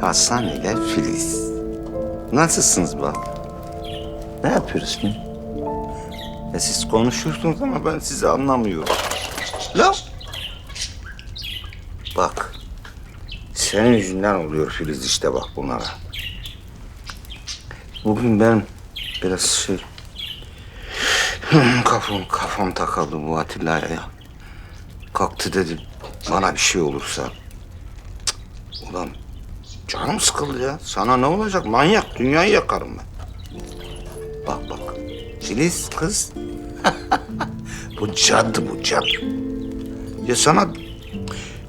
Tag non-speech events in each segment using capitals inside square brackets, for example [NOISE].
Hasan ile Filiz. Nasılsınız bak? Ne yapıyoruz şimdi? E siz konuşuyorsunuz ama ben sizi anlamıyorum. La! Bak. Senin yüzünden oluyor Filiz işte bak bunlara. Bugün ben biraz şey... [SNIFFS] kafam, kafam takıldı bu Atilla'ya ya. Kalktı dedi bana bir şey olursa. Ulan canım sıkıldı ya. Sana ne olacak manyak dünyayı yakarım ben. Bak bak. Filiz kız. [LAUGHS] bu cadı bu cadı. Ya sana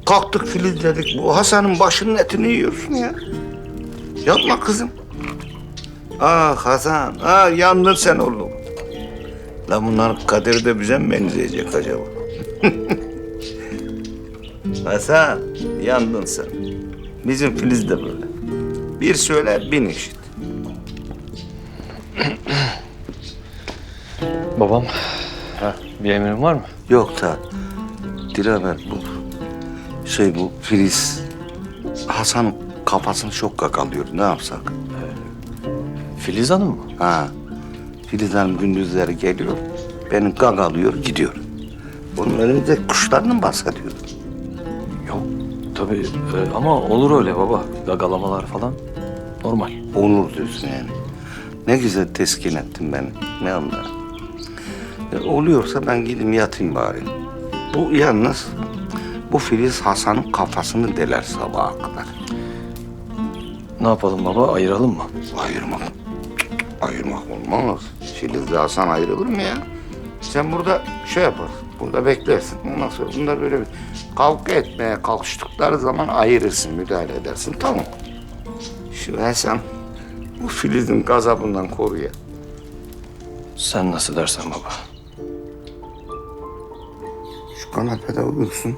kalktık Filiz dedik. Bu Hasan'ın başının etini yiyorsun ya. Yapma kızım. Ah Hasan, ah yandın sen oğlum. Lan bunların kaderi de bize mi benzeyecek acaba? [LAUGHS] Hasan, yandın sen. Bizim Filiz de böyle. Bir söyler, bin işit. [CLEARS THROAT] Babam. Bir emrin var mı? Yok da Dilaver bu şey bu Filiz Hasan kafasını çok kakalıyor. Ne yapsak? Filiz Hanım mı? Ha. Filiz Hanım gündüzleri geliyor. Beni gagalıyor gidiyor. Bunun önünde kuşlarından bahsediyor. Tabii e, ama olur öyle baba. Gagalamalar falan normal. Olur diyorsun yani. Ne güzel teskin ettin beni. Ne anlar? E, oluyorsa ben gideyim yatayım bari. Bu yalnız bu Filiz Hasan'ın kafasını deler sabaha kadar. Ne yapalım baba? Ayıralım mı? Ayırmak. Ayırmak olmaz. Filiz'le Hasan ayrılır mı ya? Sen burada şey yaparsın. Burada beklersin. Ondan sonra bunlar böyle bir kavga etmeye kalkıştıkları zaman ayırırsın, müdahale edersin. Tamam. Şu Hasan bu Filiz'in gazabından koruyor. Sen nasıl dersen baba. Şu kanepede uyursun.